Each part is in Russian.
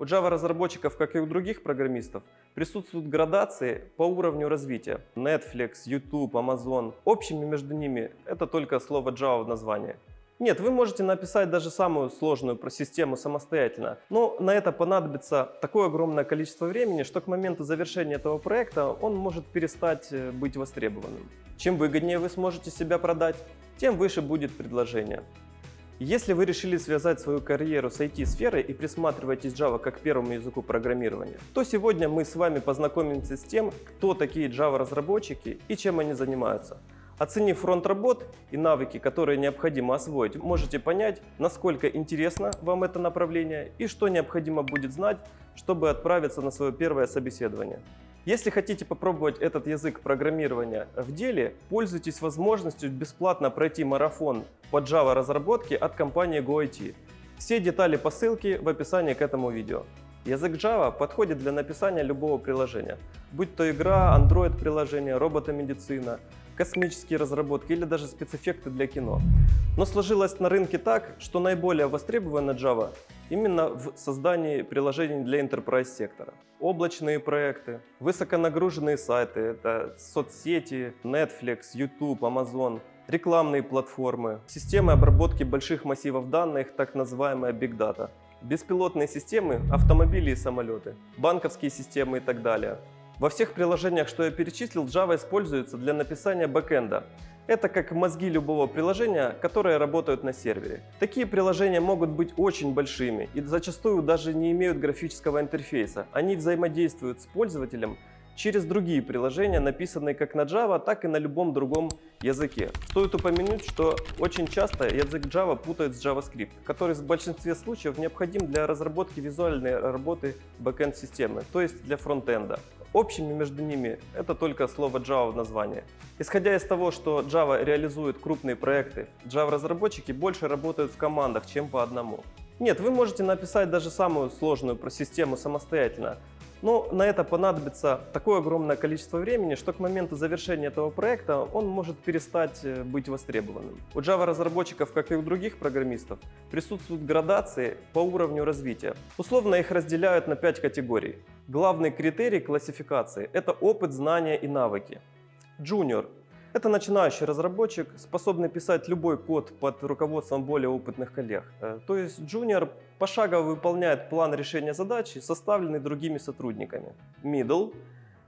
У Java-разработчиков, как и у других программистов, присутствуют градации по уровню развития. Netflix, YouTube, Amazon. Общими между ними это только слово Java в названии. Нет, вы можете написать даже самую сложную систему самостоятельно, но на это понадобится такое огромное количество времени, что к моменту завершения этого проекта он может перестать э, быть востребованным. Чем выгоднее вы сможете себя продать, тем выше будет предложение. Если вы решили связать свою карьеру с IT-сферой и присматриваетесь Java как первому языку программирования, то сегодня мы с вами познакомимся с тем, кто такие Java-разработчики и чем они занимаются. Оценив фронт работ и навыки, которые необходимо освоить, можете понять, насколько интересно вам это направление и что необходимо будет знать, чтобы отправиться на свое первое собеседование. Если хотите попробовать этот язык программирования в деле, пользуйтесь возможностью бесплатно пройти марафон по Java разработке от компании GoIT. Все детали по ссылке в описании к этому видео. Язык Java подходит для написания любого приложения, будь то игра, Android-приложение, роботомедицина, космические разработки или даже спецэффекты для кино. Но сложилось на рынке так, что наиболее востребована Java именно в создании приложений для enterprise сектора. Облачные проекты, высоконагруженные сайты, это соцсети, Netflix, YouTube, Amazon, рекламные платформы, системы обработки больших массивов данных, так называемая Big Data, беспилотные системы, автомобили и самолеты, банковские системы и так далее. Во всех приложениях, что я перечислил, Java используется для написания бэкэнда. Это как мозги любого приложения, которые работают на сервере. Такие приложения могут быть очень большими и зачастую даже не имеют графического интерфейса. Они взаимодействуют с пользователем через другие приложения, написанные как на Java, так и на любом другом языке. Стоит упомянуть, что очень часто язык Java путают с JavaScript, который в большинстве случаев необходим для разработки визуальной работы бэкэнд-системы, то есть для фронтенда. Общими между ними это только слово Java в названии. Исходя из того, что Java реализует крупные проекты, Java-разработчики больше работают в командах, чем по одному. Нет, вы можете написать даже самую сложную систему самостоятельно, но на это понадобится такое огромное количество времени, что к моменту завершения этого проекта он может перестать э, быть востребованным. У Java-разработчиков, как и у других программистов, присутствуют градации по уровню развития. Условно их разделяют на 5 категорий. Главный критерий классификации – это опыт, знания и навыки. Junior это начинающий разработчик, способный писать любой код под руководством более опытных коллег. Э, то есть Junior пошагово выполняет план решения задачи, составленный другими сотрудниками. Middle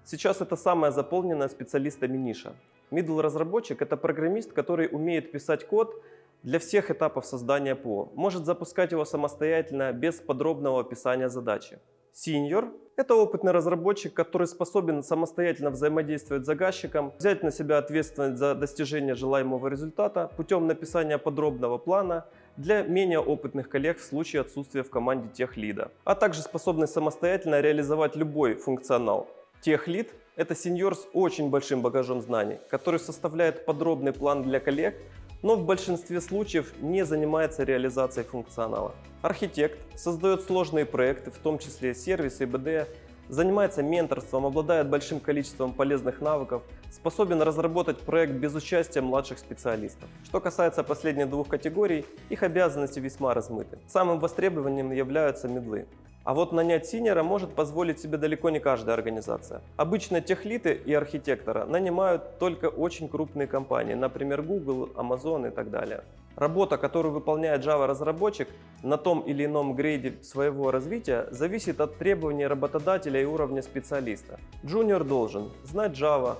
Сейчас это самая заполненная специалистами ниша. Middle разработчик – это программист, который умеет писать код для всех этапов создания ПО, может запускать его самостоятельно без подробного описания задачи. Senior – это опытный разработчик, который способен самостоятельно взаимодействовать с заказчиком, взять на себя ответственность за достижение желаемого результата путем написания подробного плана для менее опытных коллег в случае отсутствия в команде техлида, а также способный самостоятельно реализовать любой функционал. Техлид – это сеньор с очень большим багажом знаний, который составляет подробный план для коллег, но в большинстве случаев не занимается реализацией функционала. Архитект создает сложные проекты, в том числе сервисы и БД, занимается менторством, обладает большим количеством полезных навыков, способен разработать проект без участия младших специалистов. Что касается последних двух категорий, их обязанности весьма размыты. Самым востребованным являются медлы. А вот нанять синера может позволить себе далеко не каждая организация. Обычно техлиты и архитектора нанимают только очень крупные компании, например Google, Amazon и так далее. Работа, которую выполняет Java-разработчик на том или ином грейде своего развития, зависит от требований работодателя и уровня специалиста. Junior должен знать Java,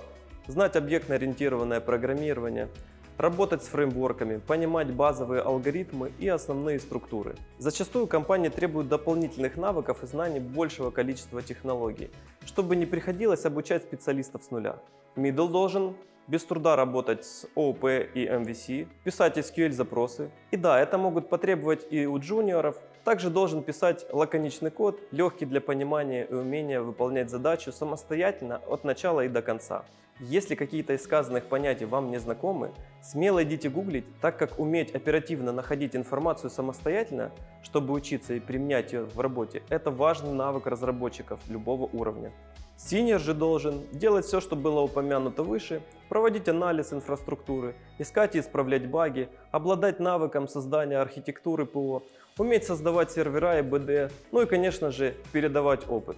знать объектно-ориентированное программирование, работать с фреймворками, понимать базовые алгоритмы и основные структуры. Зачастую компании требуют дополнительных навыков и знаний большего количества технологий, чтобы не приходилось обучать специалистов с нуля. Middle должен без труда работать с OOP и MVC, писать SQL-запросы. И да, это могут потребовать и у джуниоров. Также должен писать лаконичный код, легкий для понимания и умения выполнять задачу самостоятельно от начала и до конца. Если какие-то из сказанных понятий вам не знакомы, смело идите гуглить, так как уметь оперативно находить информацию самостоятельно, чтобы учиться и применять ее в работе, это важный навык разработчиков любого уровня. Синер же должен делать все, что было упомянуто выше, проводить анализ инфраструктуры, искать и исправлять баги, обладать навыком создания архитектуры ПО, уметь создавать сервера и БД, ну и, конечно же, передавать опыт.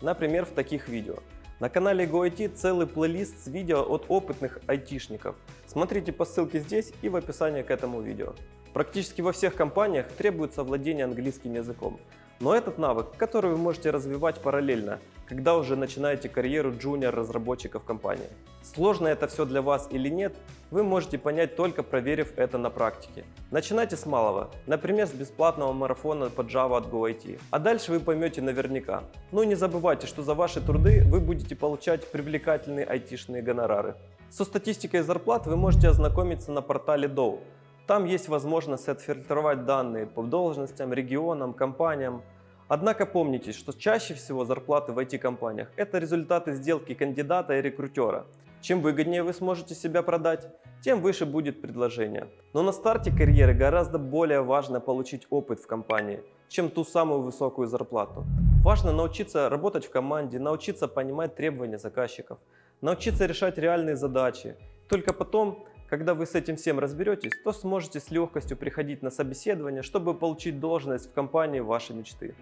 Например, в таких видео. На канале GoIT целый плейлист с видео от опытных айтишников. Смотрите по ссылке здесь и в описании к этому видео. Практически во всех компаниях требуется владение английским языком. Но этот навык, который вы можете развивать параллельно, когда уже начинаете карьеру джуниор-разработчика в компании. Сложно это все для вас или нет, вы можете понять только проверив это на практике. Начинайте с малого, например, с бесплатного марафона по Java от GoIT, а дальше вы поймете наверняка. Ну и не забывайте, что за ваши труды вы будете получать привлекательные айтишные гонорары. Со статистикой зарплат вы можете ознакомиться на портале Dow. Там есть возможность отфильтровать данные по должностям, регионам, компаниям. Однако помните, что чаще всего зарплаты в IT-компаниях – это результаты сделки кандидата и рекрутера. Чем выгоднее вы сможете себя продать, тем выше будет предложение. Но на старте карьеры гораздо более важно получить опыт в компании, чем ту самую высокую зарплату. Важно научиться работать в команде, научиться понимать требования заказчиков, научиться решать реальные задачи. Только потом когда вы с этим всем разберетесь, то сможете с легкостью приходить на собеседование, чтобы получить должность в компании вашей мечты.